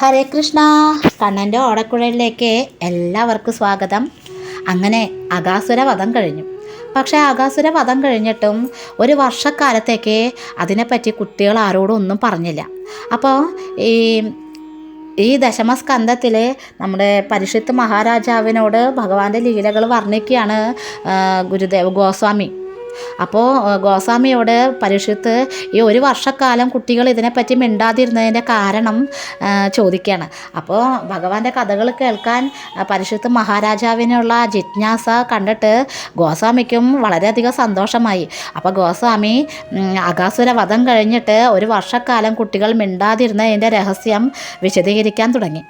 ഹരേ കൃഷ്ണ. കണ്ണന്റെ ഓടക്കുഴലിലേക്ക് എല്ലാവർക്കും സ്വാഗതം. അങ്ങനെ അകാസുര വധം കഴിഞ്ഞു. പക്ഷേ അകാസുര വധം കഴിഞ്ഞിട്ടും ഒരു വർഷക്കാലത്തേക്ക് അതിനെപ്പറ്റി കുട്ടികൾ ആരോടും ഒന്നും പറഞ്ഞില്ല. അപ്പോൾ ഈ ഈ ദശമസ്കന്ധത്തിൽ നമ്മുടെ പരിഷത്ത് മഹാരാജാവിനോട് ഭഗവാന്റെ ലീലകൾ വർണിക്കുകയാണ് ഗുരുദേവ് ഗോസ്വാമി. അപ്പോൾ ഗോസ്വാമിയോട് പരീക്ഷത്ത് ഈ ഒരു വർഷക്കാലം കുട്ടികൾ ഇതിനെപ്പറ്റി മിണ്ടാതിരുന്നതിന്റെ കാരണം ചോദിക്കുകയാണ് അപ്പോൾ ഭഗവാന്റെ കഥകൾ കേൾക്കാൻ പരിശുദ്ധ മഹാരാജാവിനുള്ള ജിജ്ഞാസ കണ്ടിട്ട് ഗോസ്വാമിക്കും വളരെയധികം സന്തോഷമായി. അപ്പോൾ ഗോസ്വാമി അകാസുര വധം കഴിഞ്ഞിട്ട് ഒരു വർഷക്കാലം കുട്ടികൾ മിണ്ടാതിരുന്നതിന്റെ രഹസ്യം വിശദീകരിക്കാൻ തുടങ്ങി.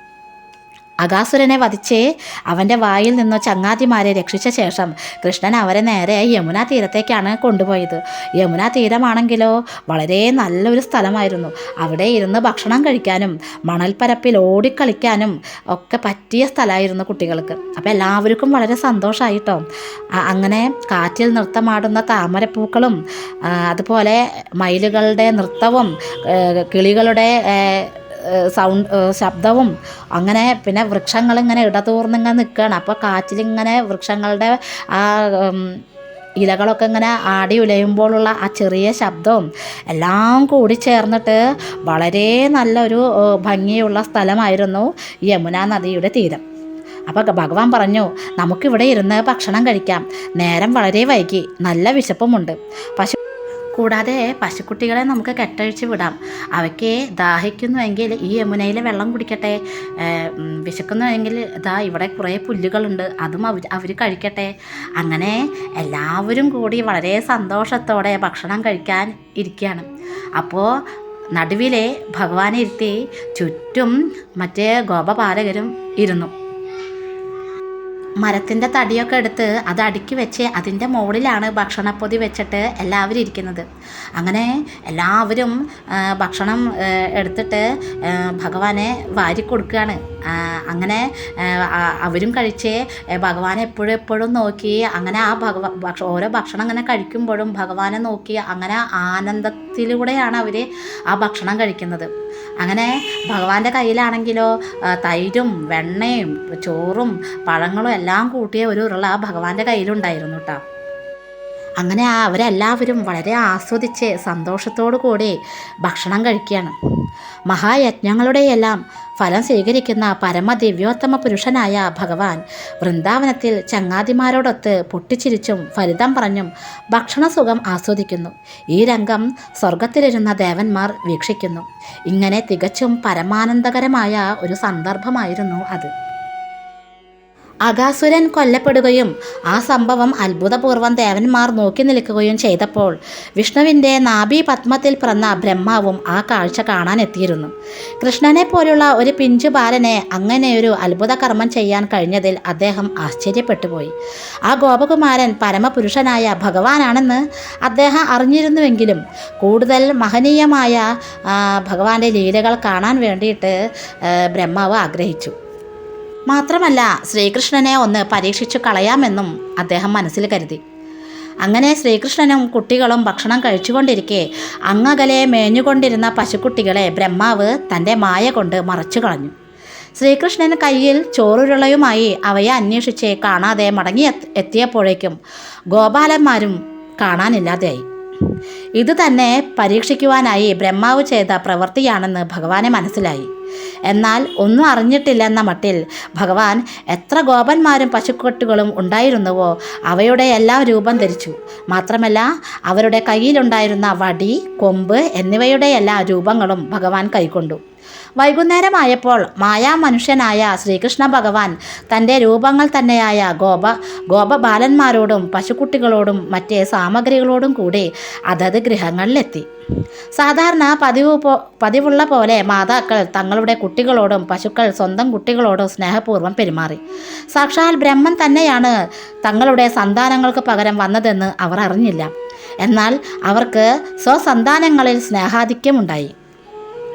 അകാസുരനെ വധിച്ച് അവന്റെ വായിൽ നിന്ന് ചങ്ങാതിമാരെ രക്ഷിച്ച ശേഷം കൃഷ്ണൻ അവരെ നേരെ യമുന തീരത്തേക്കാണ് കൊണ്ടുപോയത്. യമുന തീരമാണെങ്കിലോ വളരെ നല്ലൊരു സ്ഥലമായിരുന്നു. അവിടെ ഇരുന്ന് ഭക്ഷണം കഴിക്കാനും മണൽപ്പരപ്പിൽ ഓടിക്കളിക്കാനും ഒക്കെ പറ്റിയ സ്ഥലമായിരുന്നു കുട്ടികൾക്ക്. അപ്പോൾ എല്ലാവർക്കും വളരെ സന്തോഷമായിട്ടോ അങ്ങനെ കാറ്റിൽ നൃത്തമാടുന്ന താമരപ്പൂക്കളും അതുപോലെ മയിലുകളുടെ നൃത്തവും കിളികളുടെ സൗണ്ട് ശബ്ദവും അങ്ങനെ പിന്നെ വൃക്ഷങ്ങളിങ്ങനെ ഇടതൂർന്നിങ്ങനെ നിൽക്കുകയാണ്. അപ്പോൾ കാറ്റിലിങ്ങനെ വൃക്ഷങ്ങളുടെ ആ ഇലകളൊക്കെ ഇങ്ങനെ ആടി ഉലയുമ്പോഴുള്ള ആ ചെറിയ ശബ്ദവും എല്ലാം കൂടി ചേർന്നിട്ട് വളരെ നല്ലൊരു ഭംഗിയുള്ള സ്ഥലമായിരുന്നു യമുന നദിയുടെ തീരം. അപ്പോൾ ഭഗവാൻ പറഞ്ഞു നമുക്കിവിടെ ഇരുന്ന് ഭക്ഷണം കഴിക്കാം. നേരം വളരെ വൈകി. നല്ല വിശപ്പുമുണ്ട്. പശു കൂടാതെ പശുക്കുട്ടികളെ നമുക്ക് കെട്ടഴിച്ച് വിടാം. അവയ്ക്ക് ദാഹിക്കുന്നുവെങ്കിൽ ഈ യമുനയിലെ വെള്ളം കുടിക്കട്ടെ. വിശക്കുന്നുവെങ്കിൽ ഇതാ ഇവിടെ കുറേ പുല്ലുകളുണ്ട്. അതും അവർ അവർ കഴിക്കട്ടെ. അങ്ങനെ എല്ലാവരും കൂടി വളരെ സന്തോഷത്തോടെ ഭക്ഷണം കഴിക്കാൻ ഇരിക്കുകയാണ്. അപ്പോൾ നടുവിലെ ഭഗവാനെ ഇരുത്തി ചുറ്റും മറ്റേ ഗോപപാലകരും ഇരുന്നു. മരത്തിന്റെ തടിയൊക്കെ എടുത്ത് അത് അടുക്കി വെച്ച് അതിന്റെ മുകളിലാണ് ഭക്ഷണപ്പൊതി വെച്ചിട്ട് എല്ലാവരും ഇരിക്കുന്നത്. അങ്ങനെ എല്ലാവരും ഭക്ഷണം എടുത്തിട്ട് ഭഗവാനെ വാരി കൊടുക്കുകയാണ്. അങ്ങനെ അവരും കഴിച്ച് ഭഗവാനെ എപ്പോഴും എപ്പോഴും നോക്കി അങ്ങനെ ആ ഭഗവ ഓരോ ഭക്ഷണം അങ്ങനെ കഴിക്കുമ്പോഴും ഭഗവാനെ നോക്കി അങ്ങനെ ആനന്ദത്തിലൂടെയാണ് അവർ ആ ഭക്ഷണം കഴിക്കുന്നത്. അങ്ങനെ ഭഗവാന്റെ കയ്യിലാണെങ്കിലോ തൈരും വെണ്ണയും ചോറും പഴങ്ങളും എല്ലാം കൂട്ടിയ ഒരു ഉരുള ഭഗവാന്റെ കയ്യിലുണ്ടായിരുന്നു കേട്ടോ അങ്ങനെ അവരെല്ലാവരും വളരെ ആസ്വദിച്ച് സന്തോഷത്തോടു കൂടി ഭക്ഷണം കഴിക്കുകയാണ്. മഹായജ്ഞങ്ങളുടെയെല്ലാം ഫലം സ്വീകരിക്കുന്ന പരമദിവ്യോത്തമ പുരുഷനായ ഭഗവാൻ വൃന്ദാവനത്തിൽ ചങ്ങാതിമാരോടൊത്ത് പൊട്ടിച്ചിരിച്ചും ഫലിതം പറഞ്ഞും ഭക്ഷണസുഖം ആസ്വദിക്കുന്നു. ഈ രംഗം സ്വർഗത്തിലിരുന്ന ദേവന്മാർ വീക്ഷിക്കുന്നു. ഇങ്ങനെ തികച്ചും പരമാനന്ദകരമായ ഒരു സന്ദർഭമായിരുന്നു അത്. അകാസുരൻ കൊല്ലപ്പെടുകയും ആ സംഭവം അത്ഭുതപൂർവം ദേവന്മാർ നോക്കി നിൽക്കുകയും ചെയ്തപ്പോൾ വിഷ്ണുവിന്റെ നാഭി പത്മത്തിൽ പിറന്ന ബ്രഹ്മാവും ആ കാഴ്ച കാണാനെത്തിയിരുന്നു കൃഷ്ണനെ പോലുള്ള ഒരു പിഞ്ചു ബാലനെ അങ്ങനെയൊരു അത്ഭുത കർമ്മം ചെയ്യാൻ കഴിഞ്ഞതിൽ അദ്ദേഹം ആശ്ചര്യപ്പെട്ടുപോയി. ആ ഗോപകുമാരൻ പരമപുരുഷനായ ഭഗവാനാണെന്ന് അദ്ദേഹം അറിഞ്ഞിരുന്നുവെങ്കിലും കൂടുതൽ മഹനീയമായ ഭഗവാന്റെ ലീലകൾ കാണാൻ വേണ്ടിയിട്ട് ബ്രഹ്മാവ് ആഗ്രഹിച്ചു. മാത്രമല്ല ശ്രീകൃഷ്ണനെ ഒന്ന് പരീക്ഷിച്ചു കളയാമെന്നും അദ്ദേഹം മനസ്സിൽ കരുതി. അങ്ങനെ ശ്രീകൃഷ്ണനും കുട്ടികളും ഭക്ഷണം കഴിച്ചുകൊണ്ടിരിക്കെ അങ്ങകലെ മേഞ്ഞുകൊണ്ടിരുന്ന പശുക്കുട്ടികളെ ബ്രഹ്മാവ് തന്റെ മായ കൊണ്ട് മറച്ചു കളഞ്ഞു. ശ്രീകൃഷ്ണൻ കയ്യിൽ ചോറുരുളയുമായി അവയെ അന്വേഷിച്ച് കാണാതെ മടങ്ങി എത്തിയപ്പോഴേക്കും ഗോപാലന്മാരും കാണാനില്ലാതെയായി. ഇത് തന്നെ പരീക്ഷിക്കുവാനായി ബ്രഹ്മാവ് ചെയ്ത പ്രവൃത്തിയാണെന്ന് ഭഗവാനെ മനസ്സിലായി. എന്നാൽ ഒന്നും അറിഞ്ഞിട്ടില്ലെന്ന മട്ടിൽ ഭഗവാൻ എത്ര ഗോപന്മാരും പശുക്കൊട്ടുകളും ഉണ്ടായിരുന്നുവോ അവയുടെ എല്ലാം രൂപം ധരിച്ചു. മാത്രമല്ല അവരുടെ കയ്യിലുണ്ടായിരുന്ന വടി കൊമ്പ് എന്നിവയുടെ എല്ലാ രൂപങ്ങളും ഭഗവാൻ കൈക്കൊണ്ടു. വൈകുന്നേരമായപ്പോൾ മായാമനുഷ്യനായ ശ്രീകൃഷ്ണ ഭഗവാൻ തന്റെ രൂപങ്ങൾ തന്നെയായ ഗോപ ഗോപബാലന്മാരോടും പശുക്കുട്ടികളോടും മറ്റേ സാമഗ്രികളോടും കൂടി അതത് ഗൃഹങ്ങളിലെത്തി. സാധാരണ പതിവ് പോ പതിവുള്ള പോലെ മാതാക്കൾ തങ്ങളുടെ കുട്ടികളോടും പശുക്കൾ സ്വന്തം കുട്ടികളോടും സ്നേഹപൂർവം പെരുമാറി. സാക്ഷാൽ ബ്രഹ്മൻ തന്നെയാണ് തങ്ങളുടെ സന്താനങ്ങൾക്ക് പകരം വന്നതെന്ന് അവർ അറിഞ്ഞില്ല. എന്നാൽ അവർക്ക് സ്വസന്താനങ്ങളിൽ സ്നേഹാധിക്യമുണ്ടായി.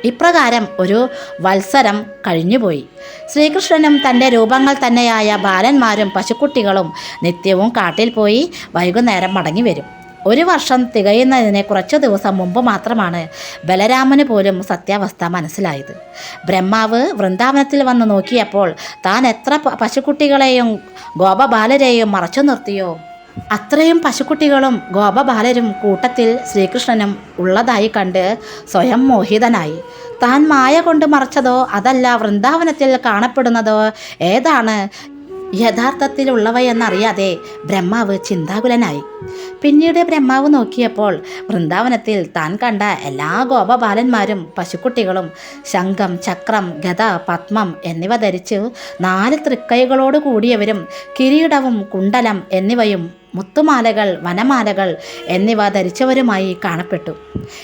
ഇപ്രകാരം ഒരു വത്സരം കഴിഞ്ഞുപോയി. ശ്രീകൃഷ്ണനും തന്റെ രൂപങ്ങൾ തന്നെയായ ബാലന്മാരും പശുക്കുട്ടികളും നിത്യവും കാട്ടിൽ പോയി വൈകുന്നേരം മടങ്ങി വരും ഒരു വർഷം തികയുന്നതിന് കുറച്ചു ദിവസം മുമ്പ് മാത്രമാണ് ബലരാമന് പോലും സത്യാവസ്ഥ മനസ്സിലായത്. ബ്രഹ്മാവ് വൃന്ദാവനത്തിൽ വന്ന് നോക്കിയപ്പോൾ താൻ എത്ര പശുക്കുട്ടികളെയും ഗോപബാലരെയും മറച്ചു നിർത്തിയോ? അത്രയും പശുക്കുട്ടികളും ഗോപബാലരും കൂട്ടത്തിൽ ശ്രീകൃഷ്ണനും ഉള്ളതായി കണ്ട് സ്വയം മോഹിതനായി. താൻ മായ കൊണ്ട് മറച്ചതോ അതല്ല വൃന്ദാവനത്തിൽ കാണപ്പെടുന്നതോ ഏതാണ് യഥാർത്ഥത്തിലുള്ളവയെന്നറിയാതെ ബ്രഹ്മാവ് ചിന്താകുലനായി. പിന്നീട് ബ്രഹ്മാവ് നോക്കിയപ്പോൾ വൃന്ദാവനത്തിൽ താൻ കണ്ട എല്ലാ ഗോപബാലന്മാരും പശുക്കുട്ടികളും ശംഖം ചക്രം ഗത പത്മം എന്നിവ ധരിച്ച് നാല് തൃക്കൈകളോട് കൂടിയവരും കിരീടവും കുണ്ടലം എന്നിവയും മുത്തുമാലകൾ വനമാലകൾ എന്നിവ ധരിച്ചവരുമായി കാണപ്പെട്ടു.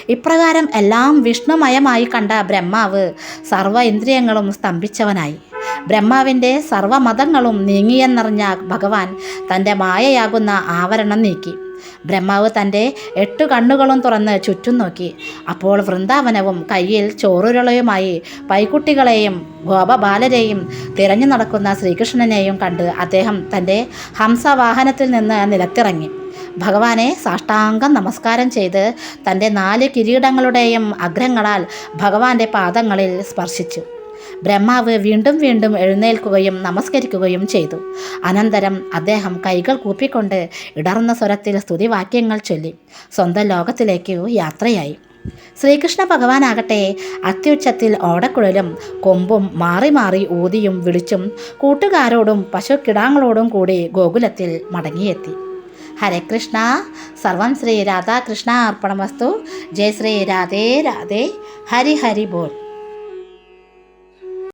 ഇപ്രകാരം എല്ലാം വിഷ്ണുമയമായി കണ്ട ബ്രഹ്മാവ് സർവ ഇന്ദ്രിയങ്ങളും സ്തംഭിച്ചവനായി. ബ്രഹ്മാവിന്റെ സർവമതങ്ങളും നീങ്ങിയെന്നറിഞ്ഞ ഭഗവാൻ തന്റെ മായയാകുന്ന ആവരണം നീക്കി. ബ്രഹ്മാവ് തന്റെ എട്ട് കണ്ണുകളും തുറന്ന് ചുറ്റും നോക്കി. അപ്പോൾ വൃന്ദാവനവും കയ്യിൽ ചോറുരുളയുമായി പൈക്കുട്ടികളെയും ഗോപബാലരെയും തിരഞ്ഞു നടക്കുന്ന ശ്രീകൃഷ്ണനെയും കണ്ട് അദ്ദേഹം തന്റെ ഹംസവാഹനത്തിൽ നിന്ന് നിലത്തിറങ്ങി. ഭഗവാനെ സാഷ്ടാംഗം നമസ്കാരം ചെയ്ത് തന്റെ നാല് കിരീടങ്ങളുടെയും അഗ്രങ്ങളാൽ ഭഗവാന്റെ പാദങ്ങളിൽ സ്പർശിച്ചു. ബ്രഹ്മാവ് വീണ്ടും വീണ്ടും എഴുന്നേൽക്കുകയും നമസ്കരിക്കുകയും ചെയ്തു. അനന്തരം അദ്ദേഹം കൈകൾ കൂപ്പിക്കൊണ്ട് ഇടർന്ന സ്വരത്തിൽ സ്തുതിവാക്യങ്ങൾ ചൊല്ലി. സ്വന്തം ലോകത്തിലേക്ക് യാത്രയായി. ശ്രീകൃഷ്ണ ഭഗവാനാകട്ടെ അത്യുച്ചത്തിൽ ഓടക്കുഴലും കൊമ്പും മാറി മാറി ഊതിയും വിളിച്ചും കൂട്ടുകാരോടും പശുക്കിടാങ്ങളോടും കൂടി ഗോകുലത്തിൽ മടങ്ങിയെത്തി. ഹരേ കൃഷ്ണ. സർവം ശ്രീ രാധാകൃഷ്ണ അർപ്പണമസ്തു ജയ ശ്രീ രാധേ രാധേ. ഹരി ഹരി ബോൽ